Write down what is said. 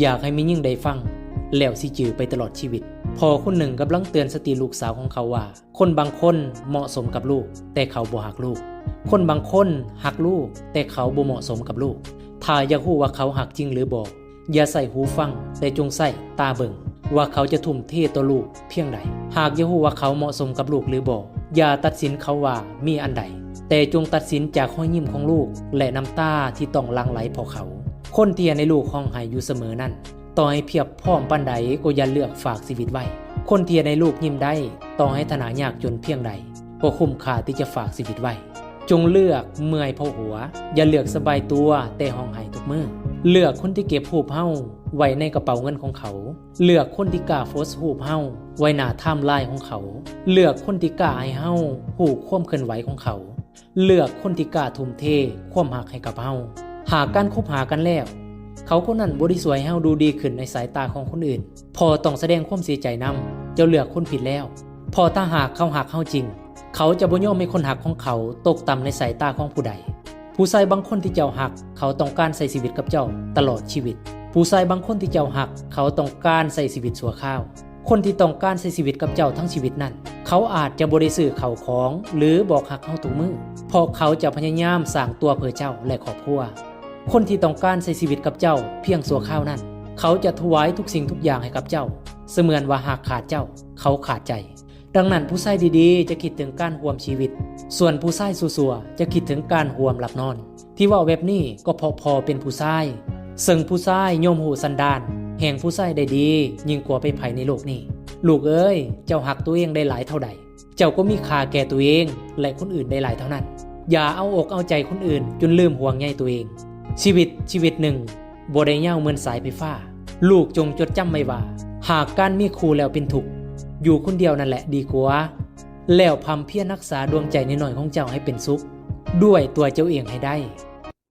อยากให้มียิ่งได้ฟัง แล้วสิจือไปตลอดชีวิต พอคนหนึ่งกำลังเตือนสติลูกสาวของเขาว่า คนบางคนเหมาะสมกับลูก แต่เขาบ่หักลูก คนบางคนหักลูก แต่เขาบ่เหมาะสมกับลูก ถ้าอยากรู้ว่าเขาหักจริงหรือบ่อย่าใส่หูฟัง แต่จงใส่ตาเบิ่งว่าเขาจะทุ่มเทต่อลูกเพียงใด หากอยากรู้ว่าเขาเหมาะสมกับลูกหรือบ่อย่าตัดสินเขาว่ามีอันใด แต่จงตัดสินจากห้อยยิ้มของลูก และน้ำตาที่ต้องลังไหลพอเขา คนที่ในลูกห้องหายอยู่เสมอนั่นต่อให้เพียบพร้อมปันใดก็อย่าเลือกฝากชีวิตไว้ คนที่ในลูกยิ้มได้ต่อให้ฐานะยากจนเพียงใดก็คุ้มค่าที่จะฝากชีวิตไว้ จงเลือกเมื่อยพราะหัว อย่าเลือกสบายตัวแต่ห้องหายทุกมือเลือกคนที่เก็บหูเฮาไว้ในกระเป๋าเงินของเขา เลือกคนที่กล้าโพสหูเฮาไว้หน้าทม์ไลน์ของเขา เลือกคนที่กล้าให้เฮาหูความเคลื่อนไหวของเขา เลือกคนที่กล้าทุ่มเทความหักให้กับเฮา หากการคบหากันแล้ว เขาคนนั้นบริสวยให้เฮาดูดีขึ้นในสายตาของคนอื่น พอต้องแสดงความเสียใจนำเจ้าเลือกคนผิดแล้ว พอถ้าหากเขาหักเฮาจริง เขาจะบ่ยอมให้คนหักของเขาตกต่ำในสายตาของผู้ใด ผู้ชายบางคนที่เจ้าหัก เขาต้องการใส่ชีวิตกับเจ้าตลอดชีวิต ผู้ชายบางคนที่เจ้าหัก เขาต้องการใส่ชีวิตสัวข้าว คนที่ต้องการใช้ชีวิตกับเจ้าทั้งชีวิตนั้น เขาอาจจะบริสื่อเขาของ หรือบอกหักเขาทุกมือเพราะเขาจะพยายามสร้างตัวเพื่อเจ้าและครอบครัว คนที่ต้องการใช้ชีวิตกับเจ้า เพียงสัวข้าวนั้น เขาจะถวายทุกสิ่งทุกอย่างให้กับเจ้า เสมือนว่าหากขาดเจ้า เขาขาดใจ ดังนั้นผู้ชายดีๆ จะคิดถึงการห่วมชีวิต ส่วนผู้ชายสัวๆจะคิดถึงการห่วมหลับนอน ที่ว่าเว็บนี้ก็พอพอเป็นผู้ชายซึ่งผู้ชายโยมหูสันดานแห่งผู้ชายได้ดียิ่งกว่าไปไผในโลกนี้ ลูกเอ้ย เจ้าหักตัวเองได้หลายเท่าใด เจ้าก็มีค่าแก่ตัวเอง และคนอื่นได้หลายเท่านั้น อย่าเอาอกเอาใจคนอื่นจนลืมห่วงใยตัวเอง ชีวิตชีวิตหนึ่งบ่ได้เย่าเหมือนสายไฟฟ้า ลูกจงจดจำไว้ว่า หากการมีครูแล้วเป็นทุกข์อยู่คนเดียวนั่นแหละดีกว่า แล้วพำเพียรรักษาดวงใจนหน่อยของเจ้าให้เป็นสุข ด้วยตัวเจ้าเองให้ได้